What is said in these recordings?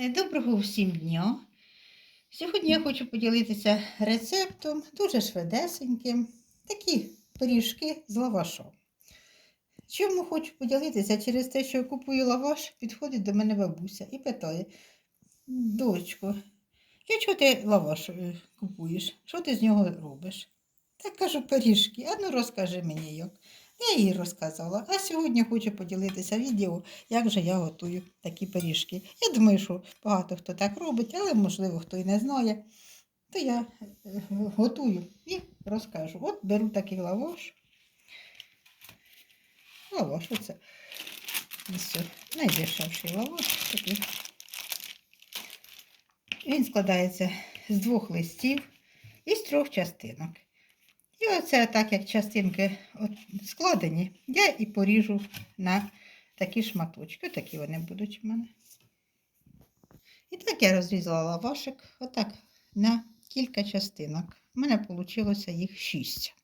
Е, Доброго всім дня! Сьогодні я хочу поділитися рецептом, дуже швидесеньким, такі пиріжки з лавашом. Чому хочу поділитися? Через те, що я купую лаваш, підходить до мене бабуся і питає: дочко, для чого ти лаваш е, купуєш? Що ти з нього робиш? Так кажу, пиріжки, а ну розкажи мені як. Я їй розказала, а сьогодні хочу поділитися відео, як же я готую такі пиріжки. Я думаю, що багато хто так робить, але можливо хто і не знає. То я е, готую і розкажу. От беру такий лаваш. Лаваш, оце. Ось найдешевший лаваш такий. Він складається з двох листів і з трьох частинок. І оце так, як частинки от складені, я і поріжу на такі шматочки. Такі вони будуть в мене. І так я розрізала лавашик отак на кілька частинок. У мене вийшло їх шість.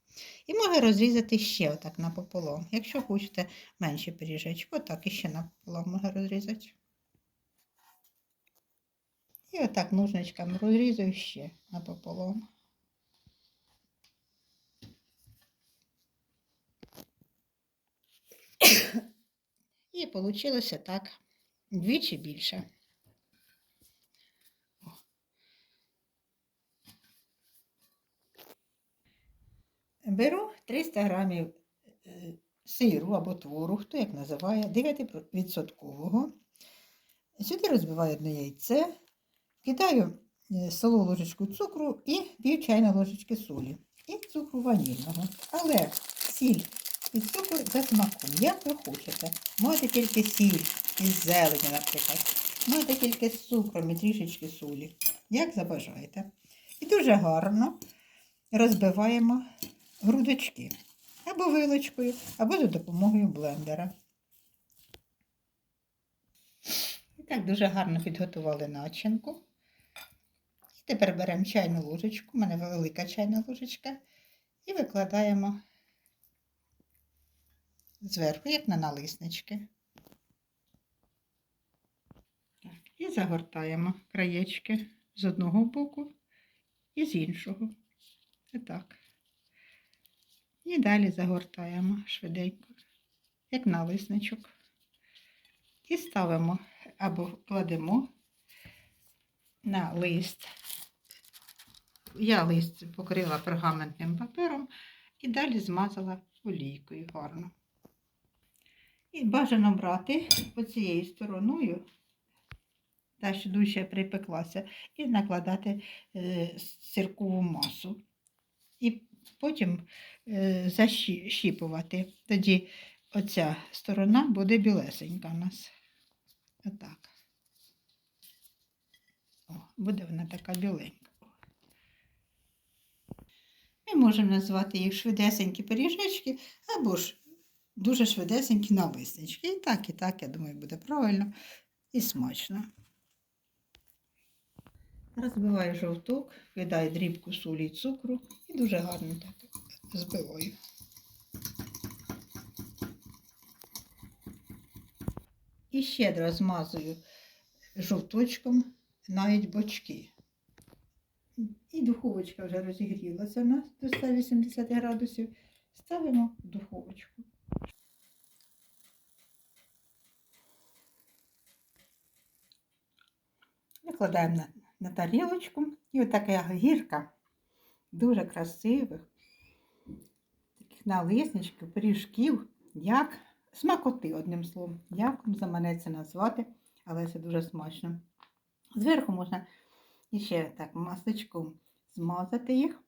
І можу розрізати ще отак напополам. Якщо хочете менші пиріжечки, отак іще напополам можу розрізати. І отак ножничками розрізаю ще напополам. Вийшло так вдвічі більше. Беру 300 грамів е, сиру або твору, хто як називає, 9%. Сюди розбиваю одне яйце, кидаю е, солову ложечку цукру і пів чайної ложечки солі. І цукру ванільного. Але сіль і цукор за смаком. Як ви хочете. Можете тільки сіль із зелені, наприклад. Можете тільки з цукром і трішечки солі. Як забажаєте. І дуже гарно розбиваємо грудочки. Або вилочкою, або за допомогою блендера. І так дуже гарно підготували начинку. І тепер беремо чайну ложечку, у мене велика чайна ложечка, і викладаємо зверху, як на налиснички. Так, і загортаємо краєчки з одного боку і з іншого. Отак. І далі загортаємо швиденько, як налисничок. І ставимо або кладемо на лист. Я лист покрила пергаментним папером і далі змазала олійкою гарно. І бажано брати оцією стороною, та що дужче припеклася, і накладати е, сиркову масу. І потім е, защіпувати. Тоді оця сторона буде білесенька у нас. Отак. О, буде вона така біленька. Ми можемо назвати їх швидесенькі пиріжечки або ж дуже швидесенькі налиснички. І так, і так, я думаю, буде правильно і смачно. Розбиваю жовток, кидаю дрібку солі і цукру і дуже гарно так збиваю. І щедро змазую жовточком навіть бочки. І духовочка вже розігрілася у нас до 180 градусів. Ставимо в духовочку. Викладаємо на, на тарілочку. І отака гірка дуже красивих, таких налисничків, пиріжків, як смакоти, одним словом, як заманеться назвати, але це дуже смачно. Зверху можна ще так масличком змазати їх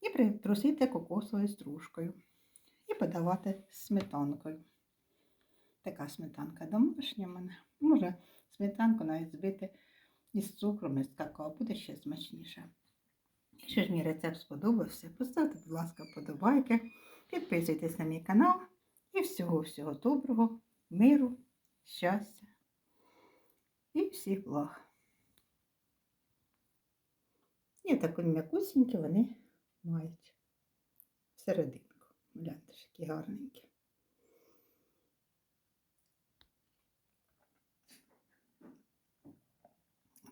і притрусити кокосовою стружкою. І подавати сметанкою. Така сметанка домашня в мене. Може сметанку навіть збити із цукром, із какао, буде ще смачніше. Якщо ж мій рецепт сподобався, поставте, будь ласка, вподобайки, підписуйтесь на мій канал і всього-всього доброго, миру, щастя і всіх благ. І такі м'якусінькі вони мають всерединку. Гляньте, які гарненькі.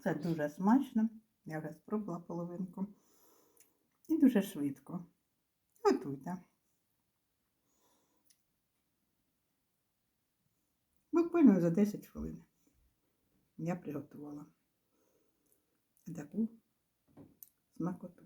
Це дуже смачно. Я вже спробувала половинку. І дуже швидко. Готуйте. Буквально за 10 хвилин я приготувала таку смакоту.